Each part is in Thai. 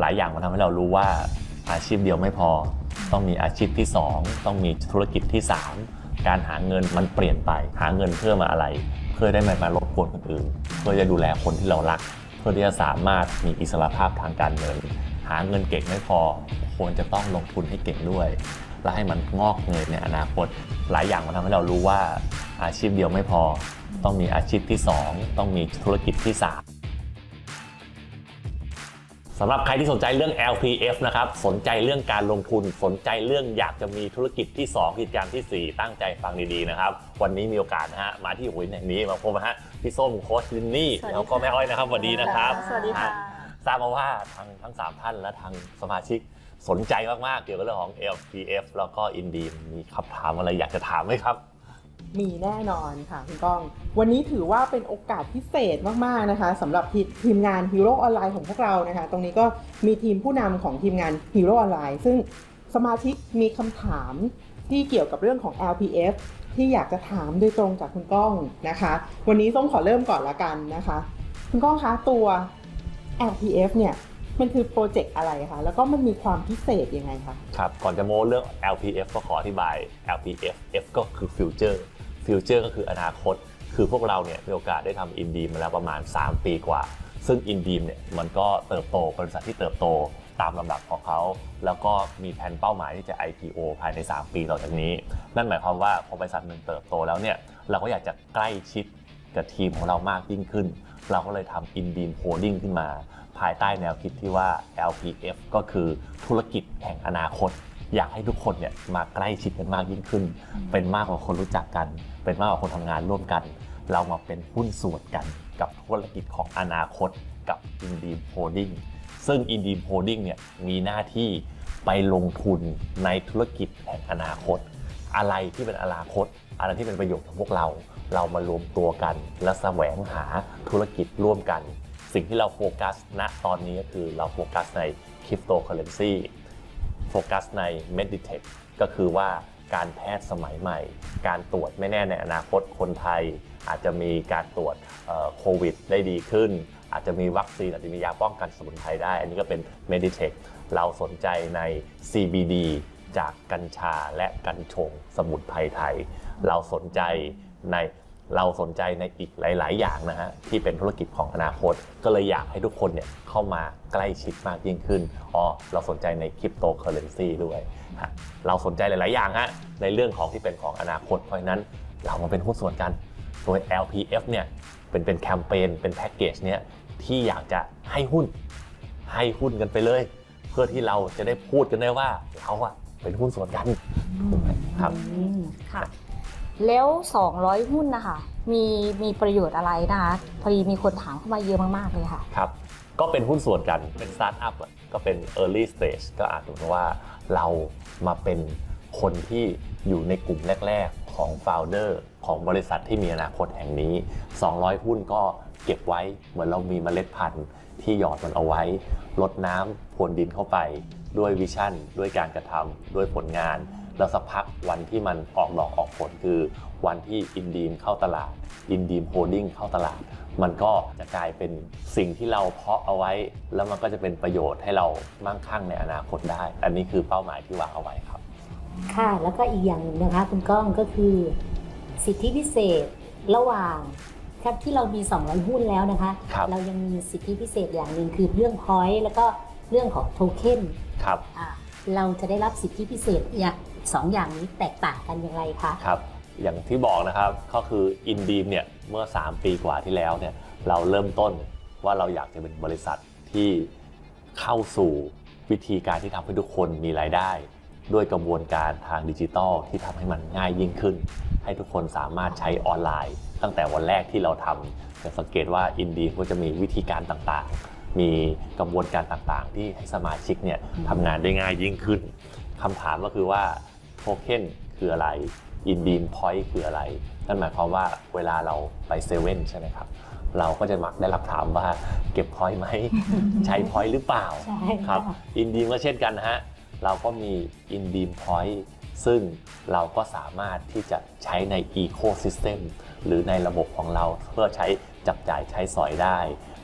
หลายอย่างมันทำให้เรารู้ว่าอาชีพเดียวไม่พอ ต้องมีอาชีพที่ 2 ต้องมีธุรกิจที่ 3 การหาเงินมันเปลี่ยนไป หาเงินเพื่อมาอะไร เพื่อได้ม่มารบกวนคนอื่น เพื่อจะดูแลคนที่เรารัก เพื่อที่จะสามารถมีอิสรภาพทางการเงิน หาเงินเก่งไม่พอ ควรจะต้องลงทุนให้เก่งด้วย และให้มันงอกเงยในอนาคต หลายอย่างมันทำให้เรารู้ว่าอาชีพเดียวไม่พอ ต้องมีอาชีพที่ 2 ต้องมีธุรกิจที่ 3 สำหรับใครที่สนใจเรื่อง LPF นะครับ สนใจเรื่องการลงทุน สนใจเรื่องอยากจะมีธุรกิจที่ 2 กิจการทีสี่4 ตั้งใจฟังดีๆนะครับ วันนี้มีโอกาสนะฮะ มาที่หัวหินแห่งนี้มาพบนะฮะ พี่ส้มโค้ชลินนี่สวัสดีแล้วก็แม่อ้อยนะครับสวัสดีนะครับ สวัสดีค่ะ ทราบมาว่าทางทั้ง 3 ท่านและทางสมาชิกสนใจมากๆ เกี่ยวกับเรื่องของ LPF แล้วก็อินดีมมีคำถามอะไรอยากจะถามไหมครับ มีแน่นอนค่ะคุณก้อง วันนี้ถือว่าเป็นโอกาสพิเศษมากๆนะคะสำหรับทีมงาน Hero ออนไลน์ของพวกเรานะคะ ตรงนี้ก็มีทีมผู้นำของทีมงาน Hero ออนไลน์ซึ่งสมาชิกมีคำถามที่เกี่ยวกับเรื่องของ LPF ที่อยากจะถามโดยตรงจากคุณก้องนะคะ วันนี้ส้มขอเริ่มก่อนละกันนะคะ คุณก้องคะตัว LPF เนี่ย มันคือโปรเจกต์อะไรคะแล้วก็มันมีความพิเศษยังไงคะครับก่อนจะโม้เรื่อง LPF ก็ขออธิบาย LPF F ก็คือ Future Future ก็คืออนาคต คือพวกเราเนี่ยมีโอกาสได้ทำอินดีมมาแล้วประมาณ 3 ปีกว่า ซึ่งอินดีมเนี่ยมันก็เติบโตบริษัทที่เติบโตตามลำดับของเขา แล้วก็มีแผนเป้าหมายที่จะ IPO ภายใน 3 ปีต่อจากนี้ นั่นหมายความว่าพอบริษัทหนึ่งเติบโตแล้วเนี่ยเราก็อยากจะใกล้ชิดกับทีมของเรามากยิ่งขึ้น เราก็เลยทำอินดีมโฮดดิ้งขึ้นมา ภายใต้แนวคิดที่ว่า LPF ก็คือธุรกิจแห่งอนาคต อยากให้ทุกคนเนี่ยมาใกล้ชิดกันมากยิ่งขึ้น เป็นมากกว่าคนรู้จักกัน เป็นมากกว่าคนทำงานร่วมกัน เรามาเป็นหุ้นส่วนกันกับธุรกิจของอนาคตกับ i n d e e m Holding ซึ่ง i n d e e m Holding เนี่ยมีหน้าที่ไปลงทุนในธุรกิจแห่งอนาคต อะไรที่เป็นอนาคต อะไรที่เป็นประโยชน์ของพวกเรา เรามารวมตัวกัน และแสวงหาธุรกิจร่วมกัน สิ่งที่เราโฟกัสณตอนนี้ก็คือเราโฟกัสในคริปโตเคอเรนซีโฟกัสใน Meditech ก็คือว่าการแพทย์สมัยใหม่ การตรวจไม่แน่ในอนาคตคนไทย อาจจะมีการตรวจโควิดได้ดีขึ้น อาจจะมีวัคซีนอาจจะมียาป้องกันสมุนไพรได้ อันนี้ก็เป็น Meditech เราสนใจใน CBD จากกัญชาและกัญชงสมุนไพรไทย เราสนใจ ในเราสนใจในอีกหลาย ๆ อย่างนะฮะที่เป็นธุรกิจของอนาคต ก็เลยอยากให้ทุกคนเนี่ยเข้ามาใกล้ชิดมากยิ่งขึ้นอ๋อเราสนใจในคริปโตเคอเรนซีด้วยฮะเราสนใจหลาย ๆ อย่างฮะในเรื่องของที่เป็นของอนาคตเพราะฉะนั้นเรามาเป็นหุ้นส่วนกันโดย LPF เนี่ยเป็นเป็นแคมเปญเป็นแพ็กเกจเนี่ยที่อยากจะให้หุ้นให้หุ้นกันไปเลย เพื่อที่เราจะได้พูดกันได้ว่าเราอะเป็นหุ้นส่วนกันครับอืมค่ะ แล้ว 200 หุ้นนะคะมีมีประโยชน์อะไรนะคะพอดีมีคนถามเข้ามาเยอะมากๆเลยค่ะ ครับ ก็เป็นหุ้นส่วนกันเป็นสตาร์ทอัพก็เป็น Early Stage ก็อาจจะว่าเรามาเป็นคนที่อยู่ในกลุ่มแรก ๆ ของ Founder ของบริษัทที่มีอนาคตแห่งนี้ 200 หุ้นก็เก็บไว้เหมือนเรามีเมล็ดพันธุ์ที่หยอดมันเอาไว้ลดน้ำพรวนดินเข้าไป ด้วยวิชั่น ด้วยการกระทำด้วยผลงาน แล้วสักพักวันที่มันออกดอกออกผลคือวันที่อินดีมเข้าตลาด อินดีมโฮดดิ้งเข้าตลาด มันก็จะกลายเป็นสิ่งที่เราเพาะเอาไว้ แล้วมันก็จะเป็นประโยชน์ให้เรามั่งคั่งในอนาคตได้ อันนี้คือเป้าหมายที่วางเอาไว้ครับ ค่ะ แล้วก็อีกอย่างหนึ่งนะคะคุณก้องก็คือ สิทธิพิเศษระหว่างครับที่เรามี 200 หุ้นแล้วนะคะครับเรายังมีสิทธิพิเศษอย่างหนึ่งคือเรื่องพอยต์แล้วก็เรื่องของโทเค็นครับอ่าเราจะได้รับสิทธิพิเศษอย่าง สองอย่างนี้แตกต่างกันอย่างไรคะครับอย่างที่บอกนะครับก็คืออินดีมเนี่ยเมื่อ 3 ปีกว่าที่แล้วเนี่ยเราเริ่มต้นว่าเราอยากจะเป็นบริษัทที่เข้าสู่วิธีการที่ทำให้ทุกคนมีรายได้ ด้วยกระบวนการทางดิจิทัลที่ทำให้มันง่ายยิ่งขึ้น ให้ทุกคนสามารถใช้ออนไลน์ ตั้งแต่วันแรกที่เราทำจะสังเกตว่าอินดีก็จะมีวิธีการต่างๆ มีกระบวนการต่างๆ ที่ให้สมาชิกเนี่ยทำงานได้ง่ายยิ่งขึ้นคำถามก็คือว่า โทเค็นคืออะไรอินดีมพอยต์คืออะไร นั่นหมายความว่าเวลาเราไปเซเว่นใช่ไหมครับ เราก็จะมักได้รับถามว่าเก็บพอยต์ไหม ใช้พอยต์หรือเปล่าใช่ครับค่ะอินดีมก็เช่นกันนะฮะ เราก็มีอินดีมพอยต์ซึ่งเราก็สามารถที่จะใช้ใน Ecosystem หรือในระบบของเราเพื่อใช้จับจ่ายใช้สอยได้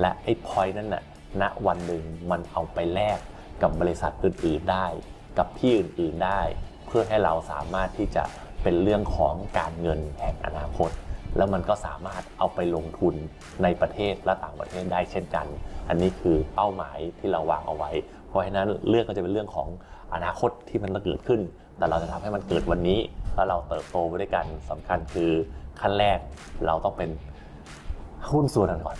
และไอ้พอยต์นั่นน่ะณวันหนึ่งมันเอาไปแลกกับบริษัทอื่น ๆได้ กับที่อื่น ๆได้ เพื่อให้เราสามารถที่จะเป็นเรื่องของการเงินแห่งอนาคต แล้วมันก็สามารถเอาไปลงทุนในประเทศและต่างประเทศได้เช่นกัน อันนี้คือเป้าหมายที่เราวางเอาไว้ เพราะฉะนั้นเรื่องก็จะเป็นเรื่องของอนาคตที่มันจะเกิดขึ้น แต่เราจะทำให้มันเกิดวันนี้แล้วเราเติบโตไปด้วยกันสำคัญคือขั้นแรกเราต้องเป็นหุ้นส่วนกันก่อน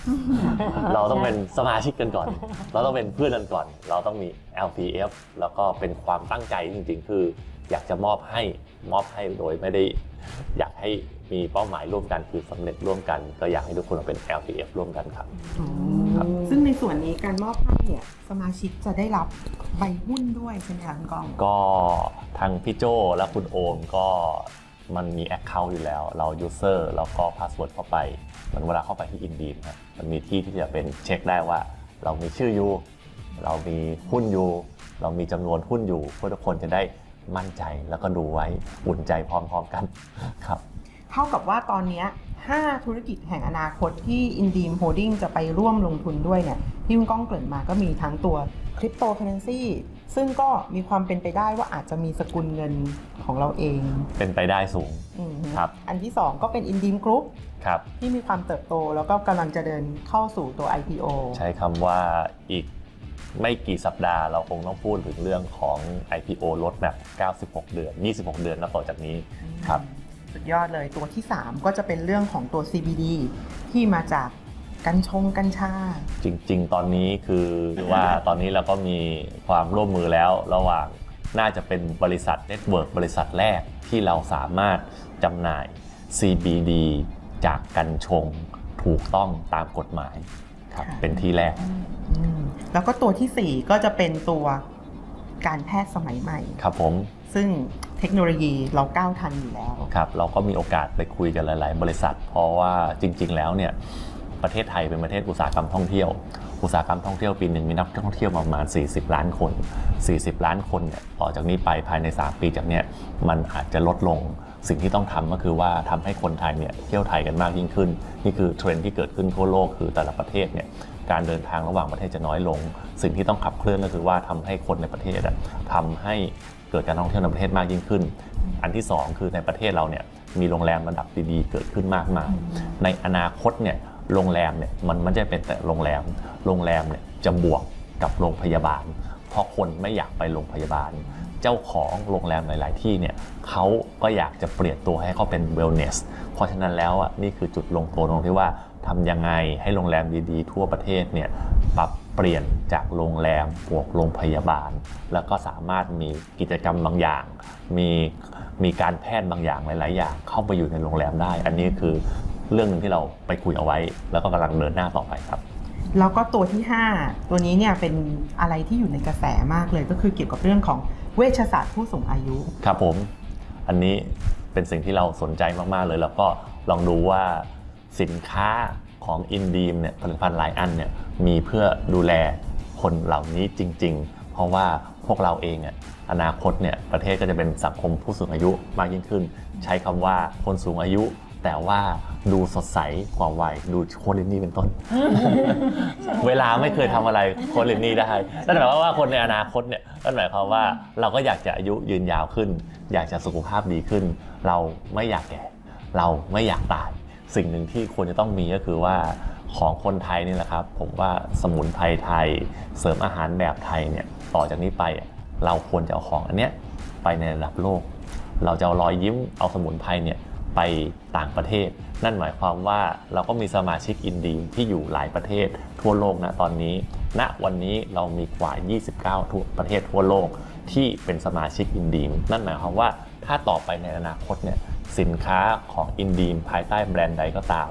เราต้องเป็นสมาชิกกันก่อน เราต้องเป็นเพื่อนกันก่อน เราต้องมี LPF แล้วก็เป็นความตั้งใจจริงๆ คือ อยากจะมอบให้มอบให้โดยไม่ได้อยากให้มีเป้าหมายร่วมกันคือสำเร็จร่วมกัน ก็อยากให้ทุกคนมาเป็น LPF ร่วมกันครับครับซึ่งในส่วนนี้การมอบให้เนี่ยสมาชิกจะได้รับใบหุ้นด้วยใช่ไหมคะคุณกอง ก็ทางพี่โจและคุณโอมก็มันมี Account อยู่แล้ว เรา User แล้วก็ Password เข้าไปเหมือนเวลาเข้าไปที่ Indeed ครับมันมีที่ที่จะเป็นเช็คได้ว่า เรามีชื่ออยู่ เรามีหุ้นอยู่ เรามีจำนวนหุ้นอยู่เพื่อทุกคนจะได้ มั่นใจแล้วก็ดูไว้อุ่นใจพร้อมๆกันครับ เท่ากับว่าตอนเนี้ย5ธุรกิจแห่งอนาคตที่ Indeem Holding จะไปร่วมลงทุนด้วยเนี่ยที่คุณก้องเกริ่นมาก็มีทั้งตัวคริปโตเคอเรนซีซึ่งก็มีความเป็นไปได้ว่าอาจจะมีสกุลเงินของเราเอง เป็นไปได้สูงอืมครับ อันที่ 2 ก็เป็น Indeem Group ครับที่มีความเติบโตแล้วก็กำลังจะเดินเข้าสู่ตัว IPO ใช้คำว่าอีก ไม่กี่สัปดาห์เราคงต้องพูดถึงเรื่องของ IPO roadmap 96 เดือน 26 เดือนนับต่อจากนี้ครับ สุดยอดเลยตัวที่ 3 ก็จะเป็นเรื่องของตัว CBD ที่มาจากกัญชงกัญชา จริง ๆ ตอนนี้คือว่าตอนนี้เราก็มีความร่วมมือแล้วระหว่างน่าจะเป็นบริษัทเน็ตเวิร์กบริษัทแรกที่เราสามารถจำหน่าย CBD จากกัญชงถูกต้องตามกฎหมาย ครับค่ะเป็นที่แรกอืมแล้วก็ตัวทีสี่ 4 ก็จะเป็นตัวการแพทย์สมัยใหม่ ครับผม ซึ่งเทคโนโลยีเราก้าวทันอยู่แล้ว ครับ เราก็มีโอกาสไปคุยกันหลาย ๆ บริษัท เพราะว่าจริง ๆ แล้วเนี่ยประเทศไทยเป็นประเทศอุตสาหกรรมท่องเที่ยว อุตสาหกรรมท่องเที่ยวปีหนึ่งมีนักท่องเที่ยวประมาณ 40 ล้านคน 40 ล้านคนเนี่ยต่อจากนี้ไปภายใน 3 ปีจากเนี้ยมันอาจจะลดลง สิ่งที่ต้องทำก็คือว่าทำให้คนไทยเนี่ยเที่ยวไทยกันมากยิ่งขึ้น นี่คือเทรนด์ที่เกิดขึ้นทั่วโลกคือแต่ละประเทศเนี่ยการเดินทางระหว่างประเทศจะน้อยลง สิ่งที่ต้องขับเคลื่อนก็คือว่าทำให้คนในประเทศอะทำให้เกิดการท่องเที่ยวในประเทศมากยิ่งขึ้น อันที่สองคือในประเทศเราเนี่ยมีโรงแรมระดับดีๆ เกิดขึ้นมากมาย ในอนาคตเนี่ยโรงแรมเนี่ยมันไม่ใช่เป็นแต่โรงแรม โรงแรมเนี่ยจะบวกกับโรงพยาบาล เพราะคนไม่อยากไปโรงพยาบาล จ้าของโรงแรมหลาย ๆ ที่เนี่ยเขาก็อยากจะเปลี่ยนตัวให้เขาเป็น wellness เพราะฉะนั้นแล้วอะนี่คือจุดลงตัวตรงที่ว่าทำยังไงให้โรงแรมดีๆ ทั่วประเทศเนี่ยปรับเปลี่ยนจากโรงแรมบวกโรงพยาบาล แล้วก็สามารถมีกิจกรรมบางอย่าง มีมีการแพทย์บางอย่างหลาย ๆ อย่าง เข้าไปอยู่ในโรงแรมได้ อันนี้คือเรื่องหนึ่งที่เราไปคุยเอาไว้ แล้วก็กำลังเดินหน้าต่อไปครับแล้วก็ตัวที่ 5 ตัวนี้เนี่ยเป็นอะไรที่อยู่ในกระแสมากเลยก็คือเกี่ยวกับเรื่องของ เวชศาสตร์ผู้สูงอายุ ครับผมอันนี้เป็นสิ่งที่เราสนใจมาก ๆ เลย แล้วก็ลองดูว่าสินค้าของอินดีมเนี่ยผลิตภัณฑ์หลายอันเนี่ยมีเพื่อดูแลคนเหล่านี้จริง ๆ เพราะว่าพวกเราเองอะอนาคตเนี่ยประเทศก็จะเป็นสังคมผู้สูงอายุมากยิ่งขึ้น ใช้คำว่าคนสูงอายุ แต่ว่าดูสดใสกว่าวัยดูโคลินนี่เป็นต้น เวลาไม่เคยทำอะไรโคลินนี่ได้นั่นหมายความว่าคนในอนาคตเนี่ยนั่นหมายความว่าเราก็อยากจะอายุยืนยาวขึ้น อยากจะสุขภาพดีขึ้น เราไม่อยากแก่ เราไม่อยากตาย สิ่งหนึ่งที่ควรจะต้องมีก็คือว่าของคนไทยนี่แหละครับ ผมว่าสมุนไพรไทย เสริมอาหารแบบไทยเนี่ยต่อจากนี้ไปอะเราควรจะเอาของอันเนี้ยไปในระดับโลก เราจะเอารอยยิ้มเอาสมุนไพรเนี่ย ไปต่างประเทศ นั่นหมายความว่าเราก็มีสมาชิกอินดีที่อยู่หลายประเทศทั่วโลกนะตอนนี้ณวันนี้เรามีกว่า 29 ทั่วประเทศทั่วโลกที่เป็นสมาชิกอินดีมนั่นหมายความว่าถ้าต่อไปในอนาคตเนี่ยสินค้าของอินดีมภายใต้แบรนด์ใดก็ตาม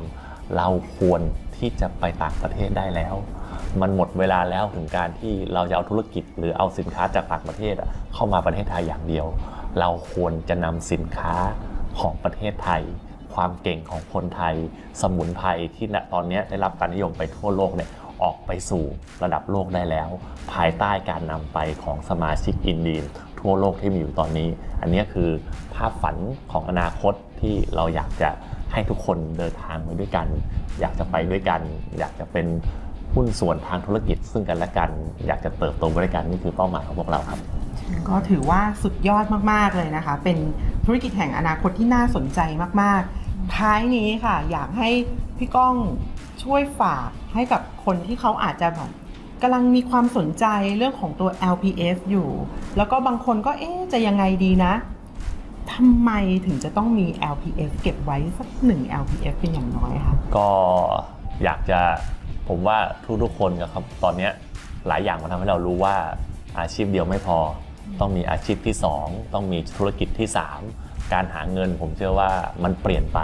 เราควรที่จะไปต่างประเทศได้แล้ว มันหมดเวลาแล้วถึงการที่เราจะเอาธุรกิจ หรือเอาสินค้าจากต่างประเทศเข้ามาประเทศไทยอย่างเดียว เราควรจะนำสินค้า ของประเทศไทย ความเก่งของคนไทย สมุนไพรที่ณตอนนี้ได้รับการนิยมไปทั่วโลกเนี่ยออกไปสู่ระดับโลกได้แล้ว ภายใต้การนำไปของสมาชิกอินดีนทั่วโลกที่มีอยู่ตอนนี้ อันนี้คือภาพฝันของอนาคตที่เราอยากจะให้ทุกคนเดินทางไปด้วยกัน อยากจะไปด้วยกัน อยากจะเป็นหุ้นส่วนทางธุรกิจซึ่งกันและกัน อยากจะเติบโตไปด้วยกันนี่คือเป้าหมายของพวกเราครับ ก็ถือว่าสุดยอดมาก ๆ เลยนะคะ เป็น ธุรกิจแห่งอนาคตที่น่าสนใจมากๆ ท้ายนี้ค่ะ อยากให้พี่ก้องช่วยฝากให้กับคนที่เขาอาจจะแบบกำลังมีความสนใจเรื่องของตัว LPF อยู่ แล้วก็บางคนก็เอ๊ะจะยังไงดีนะทำไมถึงจะต้องมี LPF เก็บไว้สักหนึ่ง LPF เป็นอย่างน้อยคะก็อยากจะผมว่าทุกๆคนนะครับตอนนี้หลายอย่างมันทำให้เรารู้ว่าอาชีพเดียวไม่พอ ต้องมีอาชีพที่ 2 ต้องมีธุรกิจที่ 3 การหาเงินผมเชื่อว่ามันเปลี่ยนไป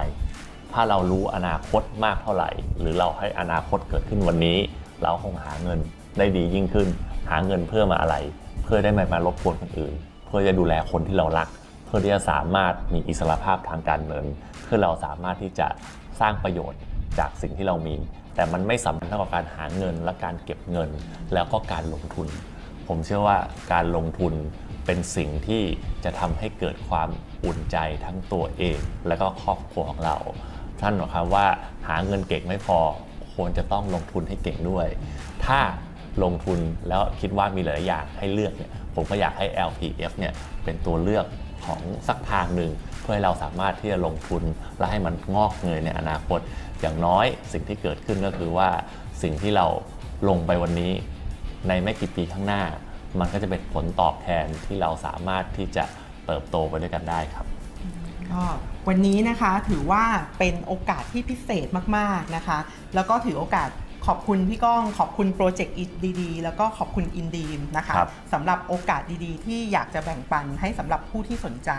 ถ้าเรารู้อนาคตมากเท่าไหร่ หรือเราให้อนาคตเกิดขึ้นวันนี้ เราคงหาเงินได้ดียิ่งขึ้น หาเงินเพื่อมาอะไร เพื่อได้ไม่มารบกวนคนอื่น เพื่อจะดูแลคนที่เรารัก เพื่อที่จะสามารถมีอิสระภาพทางการเงิน เพื่อเราสามารถที่จะสร้างประโยชน์จากสิ่งที่เรามี แต่มันไม่สำคัญเท่ากับการหาเงินและการเก็บเงิน แล้วก็การลงทุน ผมเชื่อว่าการลงทุนเป็นสิ่งที่จะทำให้เกิดความอุ่นใจทั้งตัวเอง และก็ครอบครัวของเรา ท่านบอกครับว่าหาเงินเก่งไม่พอควรจะต้องลงทุนให้เก่งด้วย ถ้าลงทุนแล้วคิดว่ามีหลายอย่างให้เลือกเนี่ยผมก็อยากให้ LPF เนี่ยเป็นตัวเลือกของสักทางหนึ่ง เพื่อให้เราสามารถที่จะลงทุนและให้มันงอกเงยในอนาคต อย่างน้อยสิ่งที่เกิดขึ้นก็คือว่าสิ่งที่เราลงไปวันนี้ ในไม่กี่ปีข้างหน้า มันก็จะเป็นผลตอบแทนที่เราสามารถที่จะเติบโตไปด้วยกันได้ครับก็วันนี้นะคะถือว่าเป็นโอกาสที่พิเศษมาก ๆ นะคะ แล้วก็ถือโอกาสขอบคุณพี่ก้อง ขอบคุณโปรเจกต์ดีๆ แล้วก็ขอบคุณอินดีมนะคะครับสำหรับโอกาสดีๆ ที่อยากจะแบ่งปันให้สำหรับผู้ที่สนใจ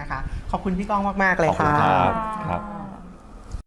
นะคะ ขอบคุณพี่ก้องมาก ๆ เลยขอบคุค่ะณครับครับค่ะ